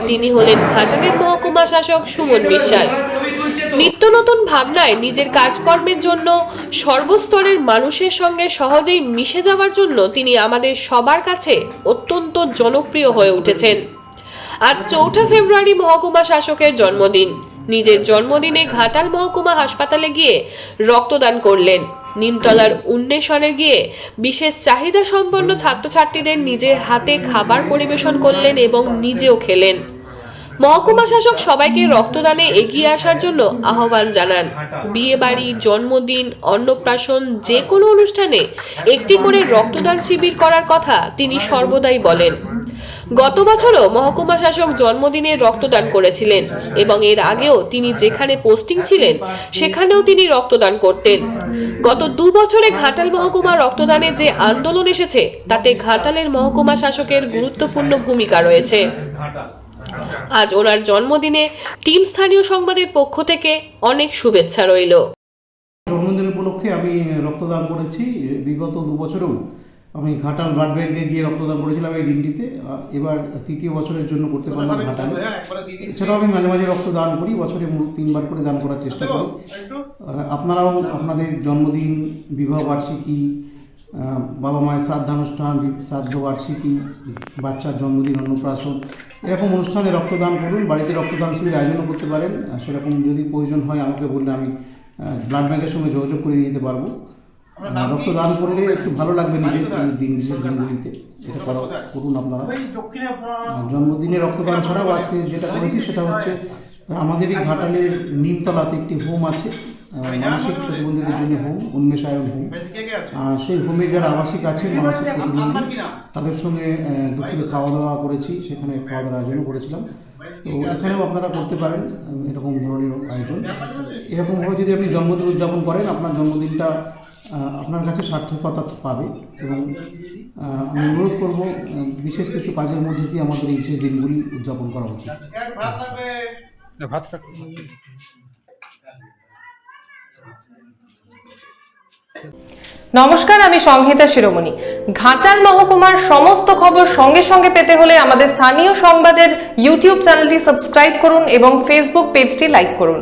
তিনি হলেন ঘাটালের মহকুমা শাসক সুমন বিশ্বাস। নিত্য নতুন ভাবনায় নিজের কাজকর্মের জন্য সর্বস্তরের মানুষের সঙ্গে সহজেই মিশে যাওয়ার জন্য তিনি আমাদের সবার কাছে অত্যন্ত জনপ্রিয় হয়ে উঠেছেন। আর চৌঠা ফেব্রুয়ারি মহকুমা শাসকের জন্মদিন। নিজের জন্মদিনে ঘাটাল মহকুমা হাসপাতালে গিয়ে রক্তদান করলেন। নিমতলার উন্মেষণে গিয়ে বিশেষ চাহিদা সম্পন্ন ছাত্রছাত্রীদের নিজের হাতে খাবার পরিবেশন করলেন এবং নিজেও খেলেন। মহকুমা শাসক সবাইকে রক্তদানে এগিয়ে আসার জন্য আহ্বান জানান। বিয়ে বাড়ি, জন্মদিন, অন্নপ্রাশন যে কোনো অনুষ্ঠানে একটি করে রক্তদান শিবির করার কথা তিনি সর্বদাই বলেন। গত বছরও মহকুমা শাসক জন্মদিনে রক্তদান করেছিলেন এবং এর আগেও তিনি যেখানে পোস্টিং ছিলেন, সেখানেও তিনি রক্তদান করতেন। গত দু বছরে ঘাটাল মহকুমা রক্তদানে যে আন্দোলন এসেছে, তাতে ঘাটালের মহকুমা শাসকের গুরুত্বপূর্ণ ভূমিকা রয়েছে। আজ ওনার জন্মদিনে টিম স্থানীয় সংবাদের পক্ষ থেকে অনেক শুভেচ্ছা রইল। জন্মদিন উপলক্ষে আমি রক্তদান করেছি। বিগত দু বছরেও আমি ঘাটাল ব্লাড ব্যাংকে গিয়ে রক্তদান করেছিলাম এই দিনটিতে এবার তৃতীয় বছরের জন্য করতে পারলাম ঘাটাল। এছাড়াও আমি মাঝে মাঝে রক্তদান করি বছরে তিনবার করে দান করার চেষ্টা করি। আপনারাও আপনাদের জন্মদিন বিবাহ বার্ষিকী বাবা মায়ের শ্রাদ্ধানুষ্ঠান শ্রাদ্ধ বার্ষিকী বাচ্চার জন্মদিন অন্নপ্রাশন এরকম অনুষ্ঠানে রক্তদান করুন বাড়িতে রক্তদান শিবির আয়োজনও করতে পারেন। সেরকম যদি প্রয়োজন হয় আমাকে বললে আমি ব্লাড ব্যাংকের সঙ্গে যোগাযোগ করে দিতে পারব। রক্তদান করলে একটু ভালো লাগবে নিজের দিন বিশেষ দিনগুলিতে এটা করা করুন আপনারা। জন্মদিনে রক্তদান ছাড়াও আজকে যেটা করেছি সেটা হচ্ছে আমাদের এই ঘাটালের নিমতলাতে একটি হোম আছে। মানসিক প্রতিবন্ধীদের জন্য হোম উন্মেষায়ন হোম। সেই হোমে যারা আবাসিক আছে মানসিক প্রতিবন্ধী তাদের সঙ্গে দুপুরে খাওয়া দাওয়া করেছি সেখানে খাওয়া দাওয়ার আয়োজনও করেছিলাম। তো এখানেও আপনারা করতে পারেন এরকম ধরনের আয়োজন। এরকমভাবে যদি আপনি জন্মদিন উদযাপন করেন আপনার জন্মদিনটা আপনার কাছে সার্থকতা পাবে এবং আমি অনুরোধ করব বিশেষ কিছু কাজের মধ্যে দিয়ে আমাদের এই বিশেষ দিনগুলি উদযাপন করা উচিত। নমস্কার আমি সংহিতা শিরোমণি। ঘাটাল মহকুমার সমস্ত খবর সঙ্গে সঙ্গে পেতে হলে আমাদের স্থানীয় সংবাদের ইউটিউব চ্যানেলটি সাবস্ক্রাইব করুন এবং ফেসবুক পেজটি লাইক করুন।